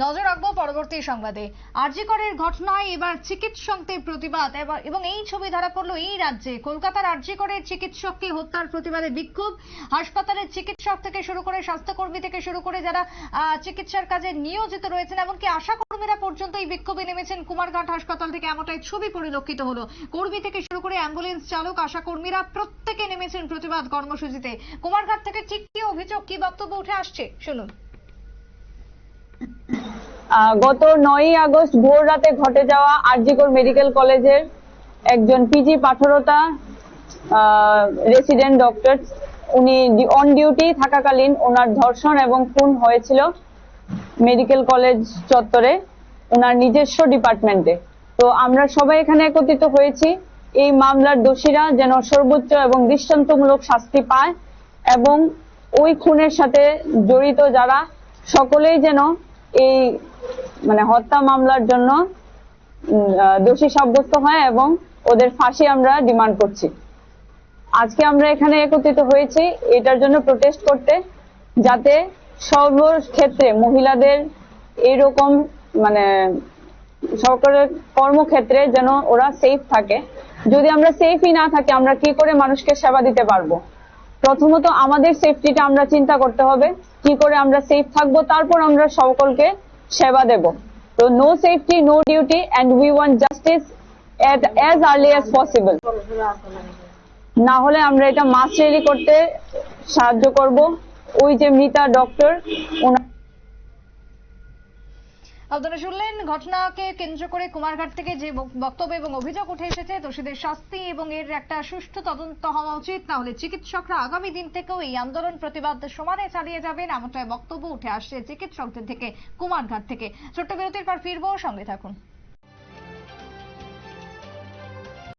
নজর রাখব পরবর্তী সংবাদে। আরজিকরের ঘটনায় এবার চিকিৎসকদের প্রতিবাদ। এবং এই ছবি ধরা পড়ল এই রাজ্যে। কলকাতার আরজিকরের চিকিৎসককে হত্যার প্রতিবাদে বিক্ষোভ। হাসপাতালের চিকিৎসক থেকে শুরু করে স্বাস্থ্যকর্মী থেকে শুরু করে যারা চিকিৎসার কাজে নিয়োজিত রয়েছেন, এমনকি আশা কর্মীরা পর্যন্ত এই বিক্ষোভে নেমেছেন। কুমারঘাট হাসপাতাল থেকে এমনটাই ছবি পরিলক্ষিত হলো। কর্মী থেকে শুরু করে অ্যাম্বুলেন্স চালক আশা কর্মীরা প্রত্যেকে নেমেছেন প্রতিবাদ কর্মসূচিতে। কুমারঘাট থেকে ঠিক কি অভিযোগ, কি বক্তব্য উঠে আসছে? শুনুন। গত নয়ই আগস্ট ভোর রাতে ঘটে যাওয়া আরজিকর মেডিকেল কলেজের একজন পিজি পাঠরতা রেসিডেন্ট ডক্টর উনি অন ডিউটি থাকাকালীন ওনার ধর্ষণ এবং খুন হয়েছিল মেডিকেল কলেজ চত্বরে, ওনার নিজস্ব ডিপার্টমেন্টে। তো আমরা সবাই এখানে একত্রিত হয়েছি, এই মামলার দোষীরা যেন সর্বোচ্চ এবং দৃষ্টান্তমূলক শাস্তি পায় এবং ওই খুনের সাথে জড়িত যারা, সকলেই যেন এই মানে হত্যা মামলার জন্য দোষী সাব্যস্ত হয় এবং ওদের ফাঁসি আমরা ডিমান্ড করছি। আজকে আমরা এখানে একত্রিত হয়েছি এটার জন্য প্রোটেস্ট করতে, যাতে সর্বক্ষেত্রে মহিলাদের এরকম মানে সরকারের কর্মক্ষেত্রে যেন ওরা সেফ থাকে। যদি আমরা সেফই না থাকি, আমরা কি করে মানুষকে সেবা দিতে পারব? প্রথমত আমাদের সেফটিটা আমরা চিন্তা করতে হবে। কি করে আমরা সেফ থাকব? তারপর আমরা সকলকে সেবা দেব। তো no safety no duty and we want justice at as early as possible না হলে আমরা এটা মাস রেলি করতে সাহায্য করব। ওই যে মিতা ডক্টর ওনার আপনারা শুনলেন, ঘটনাকে কেন্দ্র করে কুমারঘাট থেকে যে বক্তব্য এবং অভিযোগ উঠে এসেছে, দোষীদের শাস্তি এবং এর একটা সুষ্ঠু তদন্ত হওয়া উচিত। না হলে চিকিৎসকরা আগামী দিন থেকেও এই আন্দোলন প্রতিবাদ সমানে চালিয়ে যাবেন, এমনটাই বক্তব্য উঠে আসছে চিকিৎসকদের থেকে, কুমারঘাট থেকে। ছোট্ট বিরতির পর ফিরবো, সঙ্গে থাকুন।